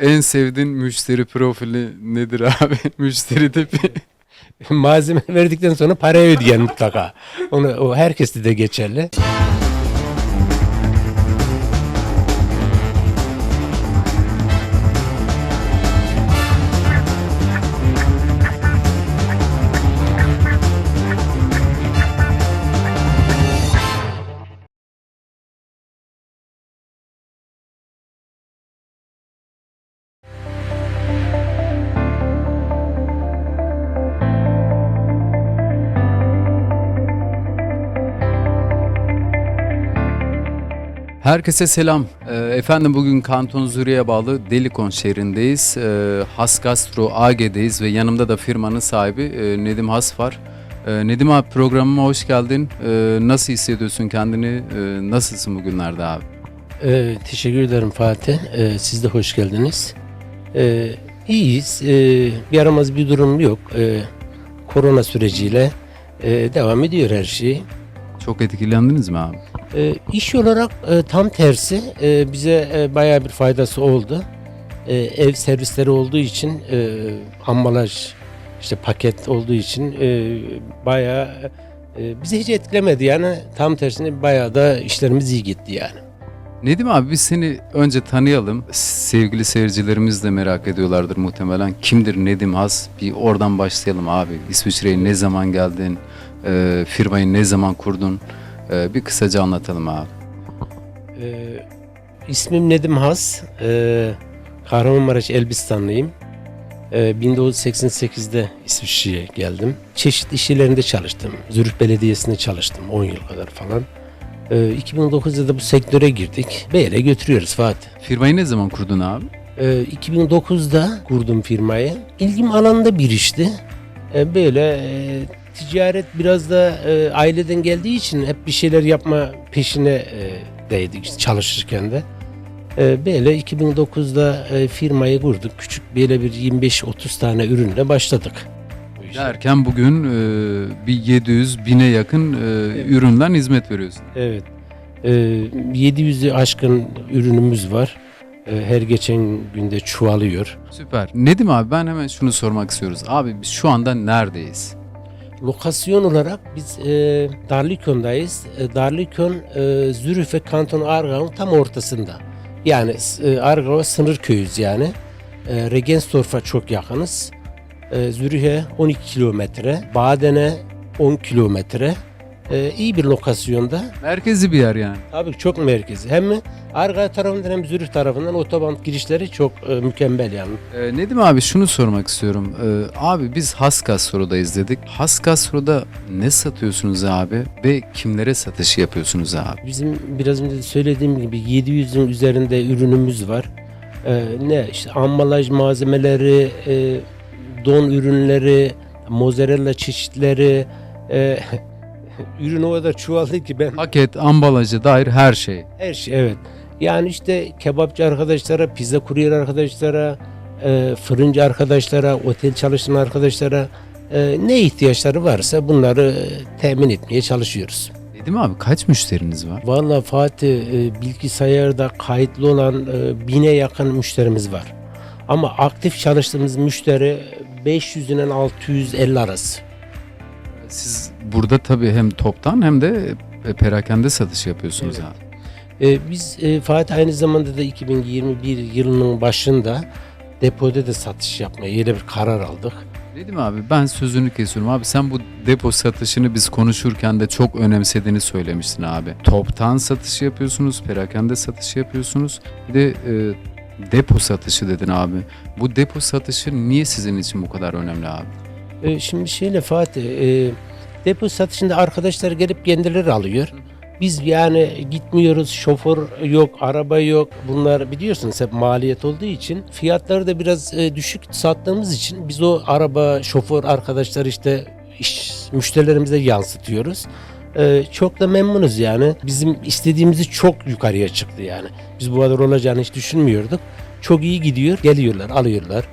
En sevdiğin müşteri profili nedir abi? müşteri tipi. Malzeme verdikten sonra parayı ödeyen mutlaka. Onu, o herkeste de geçerli. Herkese selam. Ee, Efendim bugün Kanton Zürich'e bağlı Delikon şehrindeyiz. Ee, Has Gastro AG'deyiz ve yanımda da firmanın sahibi e, Nedim Has var. Ee, Nedim abi programıma hoş geldin. Nasıl hissediyorsun kendini? Nasılsın bugünlerde abi? Ee, teşekkür ederim Fatih. Ee, siz de hoş geldiniz. Ee, iyiyiz. Ee, bir durum yok. Ee, korona süreciyle e, devam ediyor her şey. Çok etkilendiniz mi abi? Ee, iş olarak e, tam tersi e, bize e, bayağı bir faydası oldu. E, ev servisleri olduğu için e, ambalaj işte paket olduğu için e, bayağı e, bizi hiç etkilemedi yani tam tersine bayağı da işlerimiz iyi gitti yani. Nedim abi biz seni önce tanıyalım. Sevgili seyircilerimiz de merak ediyorlardır muhtemelen. Kimdir Nedim Has? Bir oradan başlayalım abi. İsviçre'ye ne zaman geldin? Ee, firmayı ne zaman kurdun? Ee, bir kısaca anlatalım abi. Ee, ismim Nedim Has. Ee, Kahramanmaraş Elbistanlıyım. Ee, 1988'de İsviçre'ye geldim. Çeşitli iş yerlerinde çalıştım. Zürich Belediyesi'nde çalıştım 10 yıl kadar falan. Ee, 2009'da da bu sektöre girdik. Böyle götürüyoruz Fatih. Firmayı ne zaman kurdun abi? Ee, 2009'da kurdum firmayı. İlgim alanında bir işti. Ee, böyle e, ticaret biraz da e, aileden geldiği için hep bir şeyler yapma peşine e, değdik işte çalışırken de. Ee, böyle 2009'da e, firmayı kurduk. Küçük böyle bir 25-30 tane ürünle başladık. Derken bugün e, bir 700 bine yakın e, üründen hizmet veriyorsun. Evet. Ee, 700'ü aşkın ürünümüz var. Ee, her geçen günde çoğalıyor. Süper. Nedim abi ben hemen şunu sormak istiyoruz. Abi biz şu anda neredeyiz? Lokasyon olarak biz e, Darlikon'dayız. E, Darlikon, e, Zürich ve Kanton Aargau'nun tam ortasında. Yani e, Aargau sınır köyüz yani. E, Regensdorf'a çok yakınız. E, Zürich'e 12 kilometre, Baden'e 10 kilometre. E, iyi bir lokasyonda. Merkezi bir yer yani. Tabii çok merkezi. Hem Aargau tarafından hem Zürich tarafından otoban girişleri çok e, mükemmel yani. Ee, Nedim abi şunu sormak istiyorum. Ee, abi biz Has Gastro'dayız dedik. Has Gastro'da ne satıyorsunuz abi ve kimlere satış yapıyorsunuz abi? Bizim biraz önce söylediğim gibi 700'ün üzerinde ürünümüz var. Ee, ne işte ambalaj malzemeleri, e, don ürünleri, mozzarella çeşitleri, e, ürün o kadar çoğaldı ki ben Paket, ambalajı dair her şey. her şey evet. Yani işte kebapçı arkadaşlara, pizza kuryer arkadaşlara, e, fırıncı arkadaşlara, otel çalışan arkadaşlara e, ne ihtiyaçları varsa bunları e, temin etmeye çalışıyoruz. Nedim abi kaç müşteriniz var? Vallahi Fatih e, bilgisayarda kayıtlı olan e, bine yakın müşterimiz var. Ama aktif çalıştığımız müşteri 500 ile 650 arası. Siz burada tabii hem toptan hem de e, perakende satış yapıyorsunuz Evet. abi. E, biz e, Fatih aynı zamanda da 2021 yılının başında depoda da satış yapmaya yeni bir karar aldık. Nedim abi ben sözünü kesiyorum abi sen bu depo satışını biz konuşurken de çok önemsediğini söylemiştin abi. Toptan satış yapıyorsunuz, perakende satış yapıyorsunuz. Bir de e, depo satışı dedin abi. Bu depo satışı niye sizin için bu kadar önemli abi? E, şimdi şeyle Fatih, e, depo satışında arkadaşlar gelip kendileri alıyor. Biz yani gitmiyoruz, şoför yok, araba yok. Bunlar biliyorsunuz hep maliyet olduğu için fiyatları da biraz e, düşük sattığımız için biz o araba, şoför arkadaşlar işte iş, müşterilerimize yansıtıyoruz. E, çok da memnunuz yani. Bizim istediğimizi çok yukarıya çıktı yani. Biz bu kadar olacağını hiç düşünmüyorduk. Çok iyi gidiyor, geliyorlar, alıyorlar.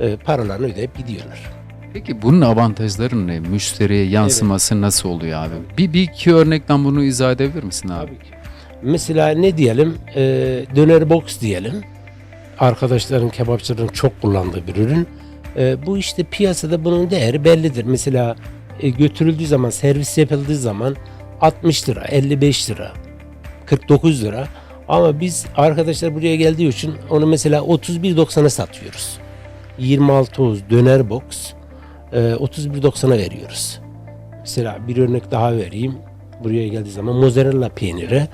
E, paralarını ödeyip gidiyorlar. Peki bunun avantajları ne? Müşteriye yansıması nasıl oluyor abi? Bir, bir iki örnekten bunu izah edebilir misin abi? Tabii ki. Mesela ne diyelim? Ee, döner box diyelim. arkadaşların kebapçıların çok kullandığı bir ürün. E, bu işte piyasada bunun değeri bellidir. Mesela e, götürüldüğü zaman servis yapıldığı zaman 60 lira, 55 lira, 49 lira. Ama biz arkadaşlar buraya geldiği için onu mesela 31.90'a satıyoruz. 26 oz döner box e, 31.90'a veriyoruz. Mesela bir örnek daha vereyim. Buraya geldiği zaman mozzarella peyniri.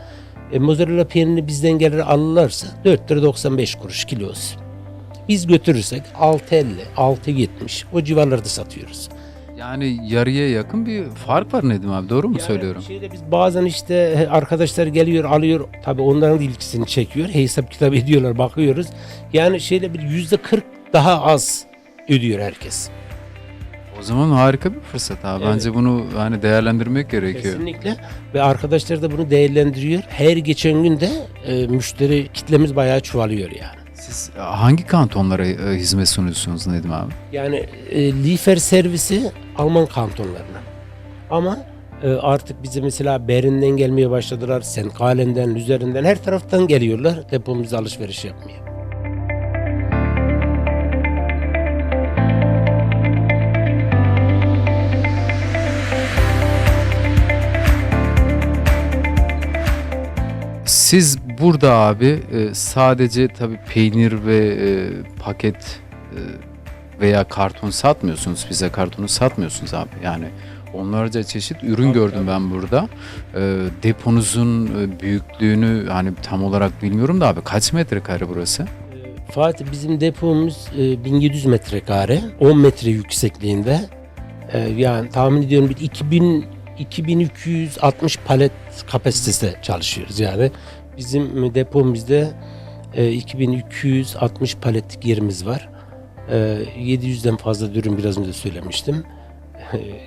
E, mozzarella peynirini bizden gelir alırlarsa 4 lira 95 kuruş kilosu. Biz götürürsek 6.50, 6.70 o civarlarda satıyoruz. Yani yarıya yakın bir fark var Nedim abi doğru mu Yani söylüyorum? Şeyde biz bazen işte arkadaşlar geliyor alıyor tabii onların da ilgisini çekiyor. Hesap kitap ediyorlar bakıyoruz. Yani şeyde bir yüzde 40 daha az ödüyor herkes. O zaman harika bir fırsat abi. Evet. Bence bunu hani değerlendirmek gerekiyor. Kesinlikle ve arkadaşlar da bunu değerlendiriyor. Her geçen gün de e, müşteri kitlemiz bayağı çoğalıyor yani. Siz hangi kantonlara e, hizmet sunuyorsunuz Nedim abi? Yani e, Liefer servisi Alman kantonlarına. Ama e, artık bize mesela Berlin'den gelmeye başladılar. Senkalen'den, Lüzerin'den her taraftan geliyorlar depomuzda alışveriş yapmaya. Siz burada abi e, sadece tabii peynir ve e, paket e, veya karton satmıyorsunuz. Bize kartonu satmıyorsunuz abi. Yani onlarca çeşit ürün Tabii, gördüm tabii. ben burada. E, deponuzun e, büyüklüğünü hani tam olarak bilmiyorum da abi kaç metrekare burası? Fatih bizim depomuz e, 1700 metrekare, 10 metre yüksekliğinde. E, yani tahmin ediyorum bir 2000 2260 palet kapasitesi çalışıyoruz yani. Bizim depomuzda e, 2260 paletlik yerimiz var. E, 700'den fazla ürün biraz önce söylemiştim.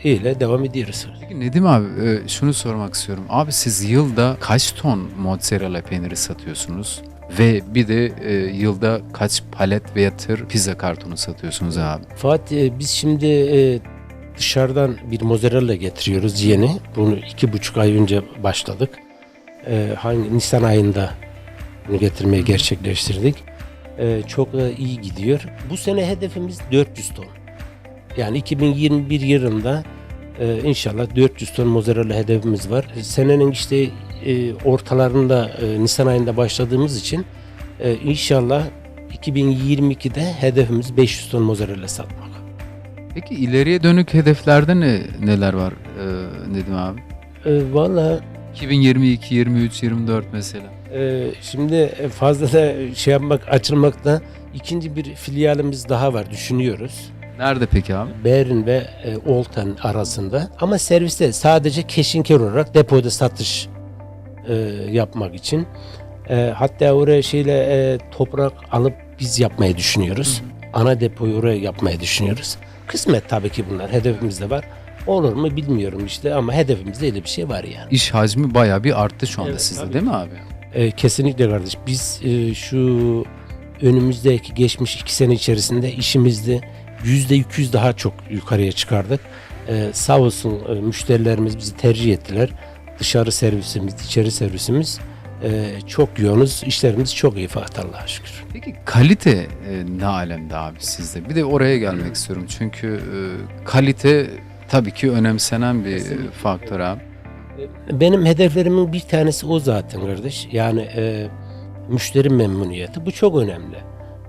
E, öyle devam ediyoruz. Peki Nedim abi e, şunu sormak istiyorum. Abi siz yılda kaç ton mozzarella peyniri satıyorsunuz? Ve bir de e, yılda kaç palet veya tır pizza kartonu satıyorsunuz abi? Fatih e, biz şimdi e, dışarıdan bir mozzarella getiriyoruz yeni. Bunu iki buçuk ay önce başladık. E, hangi Nisan ayında bunu getirmeyi gerçekleştirdik. E, çok da iyi gidiyor. Bu sene hedefimiz 400 ton. Yani 2021 yılında e, inşallah 400 ton mozzarella hedefimiz var. Senenin işte e, ortalarında e, Nisan ayında başladığımız için e, inşallah 2022'de hedefimiz 500 ton mozzarella satmak. Peki ileriye dönük hedeflerde ne neler var e, Nedim abi? E, Valla 2022, 23, 24 mesela. e, şimdi fazla da şey yapmak, açılmakta ikinci bir filialimiz daha var düşünüyoruz. Nerede peki abi? Berlin ve e, Olten arasında ama serviste sadece keşinker olarak depoda satış e, yapmak için. E, hatta oraya şeyle e, toprak alıp biz yapmayı düşünüyoruz. Ana depoyu oraya yapmayı düşünüyoruz. Kısmet tabii ki bunlar hedefimizde var. Olur mu bilmiyorum işte ama hedefimizde öyle bir şey var yani. İş hacmi bayağı bir arttı şu anda Evet, sizde tabii. değil mi abi? E, kesinlikle kardeş. Biz e, şu önümüzdeki geçmiş iki sene içerisinde işimizde yüzde 200 daha çok yukarıya çıkardık. E, sağ olsun e, müşterilerimiz bizi tercih ettiler. Dışarı servisimiz, içeri servisimiz e, çok yoğunuz. İşlerimiz çok iyi Fatih Allah'a şükür. Peki kalite e, ne alemde abi sizde? Bir de oraya gelmek istiyorum. Çünkü e, kalite tabii ki önemsenen bir Kesinlikle. faktör abi. Benim hedeflerimin bir tanesi o zaten kardeş. Yani e, müşteri memnuniyeti. Bu çok önemli.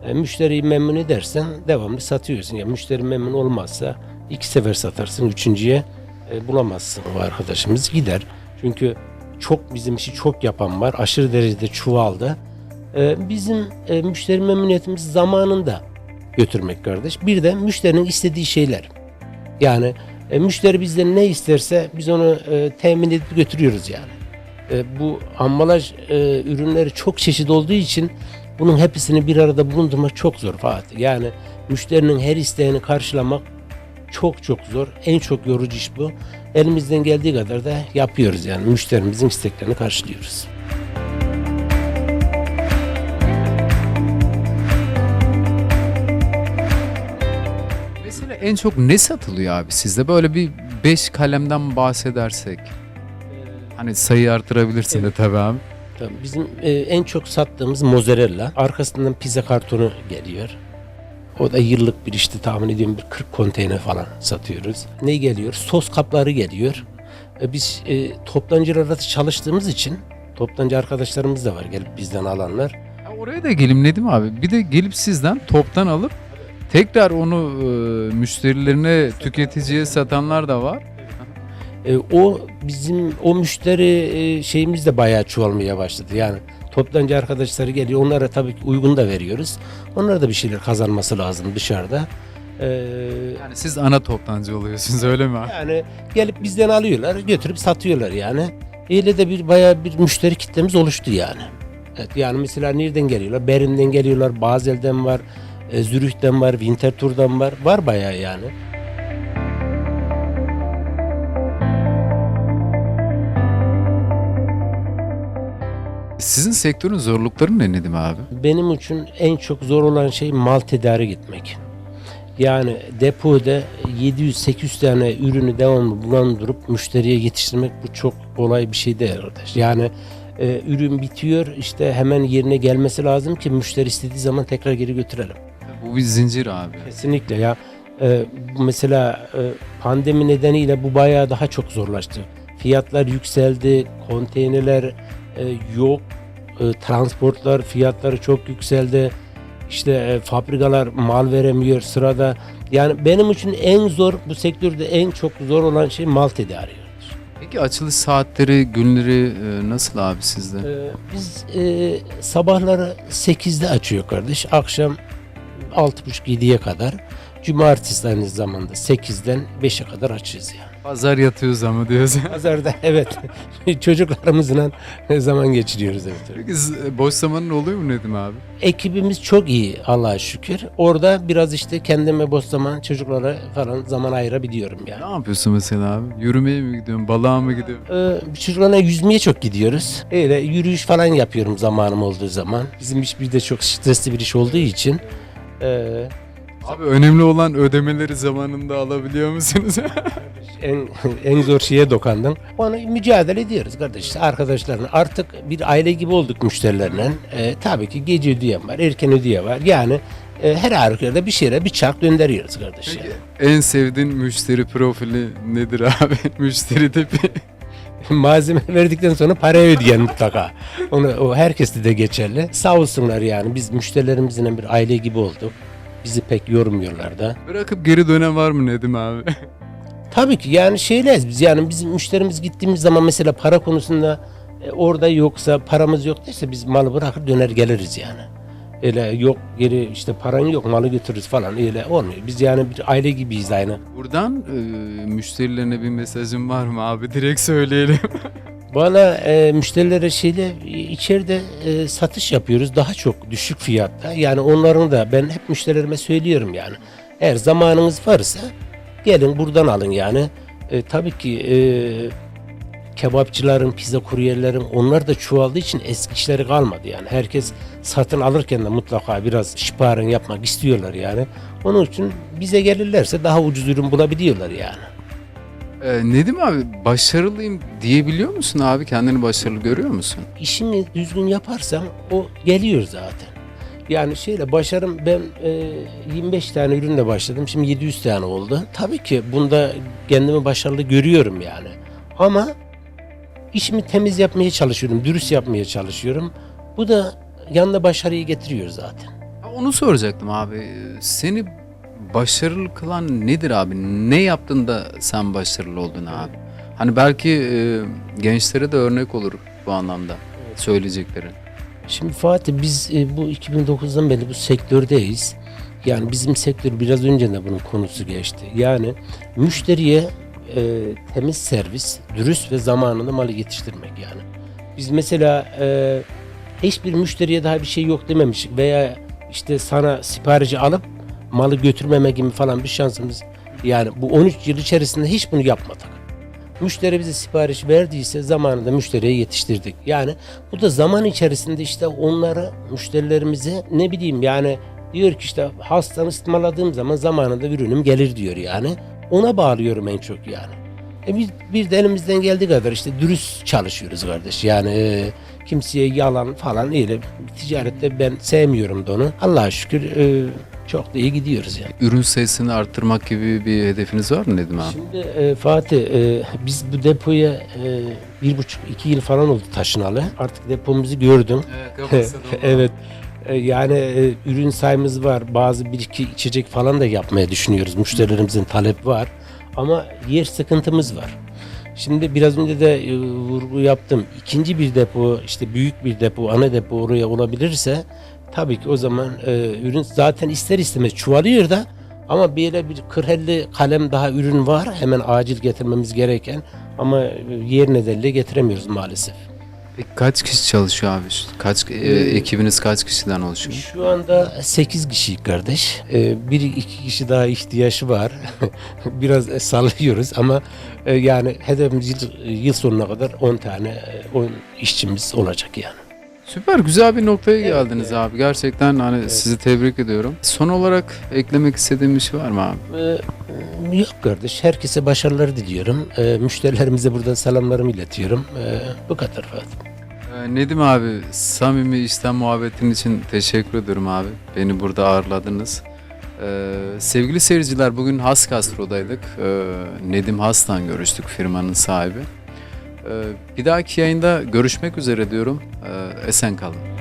E, müşteriyi memnun edersen devamlı satıyorsun. Ya müşteri memnun olmazsa iki sefer satarsın. Üçüncüye e, bulamazsın o arkadaşımız gider. Çünkü çok bizim işi çok yapan var. Aşırı derecede çuvalda. E, bizim e, müşteri memnuniyetimiz zamanında götürmek kardeş. Bir de müşterinin istediği şeyler. Yani e, müşteri bizden ne isterse biz onu e, temin edip götürüyoruz yani. E, bu ambalaj e, ürünleri çok çeşit olduğu için bunun hepsini bir arada bulundurmak çok zor Fatih. Yani müşterinin her isteğini karşılamak çok çok zor. En çok yorucu iş bu. Elimizden geldiği kadar da yapıyoruz yani. Müşterimizin isteklerini karşılıyoruz. En çok ne satılıyor abi sizde? Böyle bir 5 kalemden bahsedersek. Hani sayı artırabilirsin de Evet. tabii abi. Tabii bizim e, en çok sattığımız mozzarella. Arkasından pizza kartonu geliyor. O da yıllık bir işte tahmin ediyorum bir 40 konteyner falan satıyoruz. Ne geliyor? Sos kapları geliyor. E, biz e, toptancılarla çalıştığımız için toptancı arkadaşlarımız da var gelip bizden alanlar. Ya oraya da gelim Nedim abi. Bir de gelip sizden toptan alıp tekrar onu e, müşterilerine, tüketiciye satanlar da var. E, o bizim o müşteri e, şeyimiz de bayağı çoğalmaya başladı. Yani toptancı arkadaşları geliyor. Onlara tabii ki uygun da veriyoruz. Onlara da bir şeyler kazanması lazım dışarıda. E, Yani siz ana toptancı oluyorsunuz öyle mi abi? yani gelip bizden alıyorlar, götürüp satıyorlar yani. Öyle de bir bayağı bir müşteri kitlemiz oluştu yani. Evet, yani mesela nereden geliyorlar? Berin'den geliyorlar, Bazel'den var, e, Zürih'ten var, Winterthur'dan var. Var bayağı yani. Sizin sektörün zorlukları ne Nedim abi? Benim için en çok zor olan şey mal tedarik etmek. Yani depoda 700-800 tane ürünü devamlı bulandırıp müşteriye yetiştirmek bu çok kolay bir şey değil arkadaş. Yani e, ürün bitiyor işte hemen yerine gelmesi lazım ki müşteri istediği zaman tekrar geri götürelim. Bu bir zincir abi. Kesinlikle ya. E, mesela e, pandemi nedeniyle bu bayağı daha çok zorlaştı. Fiyatlar yükseldi, konteynerler e, yok, e, transportlar fiyatları çok yükseldi. İşte e, fabrikalar mal veremiyor sırada. Yani benim için en zor bu sektörde en çok zor olan şey mal tedariği. Peki açılış saatleri, günleri e, nasıl abi sizde? Ee, biz e, sabahları 8'de açıyor kardeş. Akşam 6.30-7'ye kadar. Cumartesi aynı zamanda 8'den 5'e kadar açıyoruz yani. Pazar yatıyoruz ama diyoruz. Pazarda evet çocuklarımızla zaman geçiriyoruz evet. Peki siz- boş zamanın oluyor mu Nedim abi? Ekibimiz çok iyi Allah'a şükür. Orada biraz işte kendime boş zaman çocuklara falan zaman ayırabiliyorum yani. Ne yapıyorsun mesela abi? Yürümeye mi gidiyorsun? Balığa mı gidiyorsun? Ee, çocuklarla yüzmeye çok gidiyoruz. Öyle yürüyüş falan yapıyorum zamanım olduğu zaman. Bizim iş bir de çok stresli bir iş olduğu için. Ee, Abi önemli olan ödemeleri zamanında alabiliyor musunuz? en en zor şeye dokandın. Onu mücadele ediyoruz kardeş. Arkadaşlarla artık bir aile gibi olduk müşterilerle. Ee, tabii ki gece ödeyen var, erken ödeyen var. Yani e, her halükarda bir şeyler bir çark gönderiyoruz kardeş. yani. en sevdiğin müşteri profili nedir abi? müşteri tipi. Malzeme verdikten sonra parayı ödeyen mutlaka. Onu o herkeste de geçerli. Sağ olsunlar yani biz müşterilerimizle bir aile gibi olduk. Bizi pek yormuyorlar da. Bırakıp geri dönen var mı Nedim abi? Tabii ki yani şeyleyiz biz yani bizim müşterimiz gittiğimiz zaman mesela para konusunda e, orada yoksa paramız yok derse biz malı bırakır döner geliriz yani. Öyle yok geri işte paran yok malı götürürüz falan öyle olmuyor. Biz yani bir aile gibiyiz aynı. Buradan e, müşterilerine bir mesajın var mı abi? Direkt söyleyelim. Bana e, müşterilere şeyle e, içeride e, satış yapıyoruz daha çok düşük fiyatta. Yani onların da ben hep müşterilerime söylüyorum yani. Eğer zamanınız varsa gelin buradan alın yani. E, tabii ki e, kebapçıların, pizza kuryerlerin onlar da çoğaldığı için eski işleri kalmadı yani. Herkes satın alırken de mutlaka biraz şiparin yapmak istiyorlar yani. Onun için bize gelirlerse daha ucuz ürün bulabiliyorlar yani. E, Nedim abi başarılıyım diyebiliyor musun abi? Kendini başarılı görüyor musun? işimi düzgün yaparsam o geliyor zaten. Yani şeyle başarım ben e, 25 tane ürünle başladım. Şimdi 700 tane oldu. Tabii ki bunda kendimi başarılı görüyorum yani. Ama işimi temiz yapmaya çalışıyorum, dürüst yapmaya çalışıyorum. Bu da yanında başarıyı getiriyor zaten. Onu soracaktım abi. Seni başarılı kılan nedir abi? Ne yaptın da sen başarılı oldun abi? Hani belki e, gençlere de örnek olur bu anlamda söyleyeceklerin. Şimdi Fatih biz e, bu 2009'dan beri bu sektördeyiz. Yani bizim sektör biraz önce de bunun konusu geçti. Yani müşteriye e, temiz servis, dürüst ve zamanında malı yetiştirmek yani. Biz mesela e, hiçbir müşteriye daha bir şey yok dememiştik veya işte sana siparişi alıp malı götürmeme gibi falan bir şansımız yani bu 13 yıl içerisinde hiç bunu yapmadık. Müşteri bize sipariş verdiyse zamanında müşteriye yetiştirdik. Yani bu da zaman içerisinde işte onları müşterilerimize ne bileyim yani diyor ki işte hastanı ısmarladığım zaman zamanında ürünüm gelir diyor yani. Ona bağlıyorum en çok yani. E biz bir de elimizden geldiği kadar işte dürüst çalışıyoruz kardeş. Yani e, kimseye yalan falan öyle ticarette ben sevmiyorum da onu. Allah'a şükür e, çok da iyi gidiyoruz yani. Ürün sayısını arttırmak gibi bir hedefiniz var mı Nedim abi? Şimdi e, Fatih e, biz bu depoya e, bir buçuk iki yıl falan oldu taşınalı. Artık depomuzu gördüm. evet. E, Yani e, ürün sayımız var. Bazı bir iki içecek falan da yapmaya düşünüyoruz. Müşterilerimizin talep var. Ama yer sıkıntımız var. Şimdi biraz önce de e, vurgu yaptım. İkinci bir depo, işte büyük bir depo, ana depo oraya olabilirse tabii ki o zaman e, ürün zaten ister istemez çuvalıyor da ama böyle bir 40-50 kalem daha ürün var. Hemen acil getirmemiz gereken ama e, yer nedeniyle getiremiyoruz maalesef. Kaç kişi çalışıyor abi? Kaç e, Ee, ekibiniz kaç kişiden oluşuyor? Şu anda 8 kişi kardeş. Ee, bir iki kişi daha ihtiyaçı var. Biraz e, sallıyoruz ama e, yani hedefimiz yıl, yıl sonuna kadar 10 tane e, 10 işçimiz olacak yani. Süper güzel bir noktaya Evet, geldiniz evet. abi. Gerçekten hani sizi tebrik ediyorum. Son olarak eklemek istediğim bir şey var mı abi? Ee, yok kardeş. Herkese başarılar diliyorum. Ee, müşterilerimize buradan selamlarımı iletiyorum. Ee, bu kadar Fatih. Ee, Nedim abi samimi işten muhabbetin için teşekkür ediyorum abi. Beni burada ağırladınız. Ee, sevgili seyirciler bugün Has Castro'daydık. Ee, Nedim Has'tan görüştük firmanın sahibi. Ee, bir dahaki yayında görüşmek üzere diyorum. Ee, esen kalın.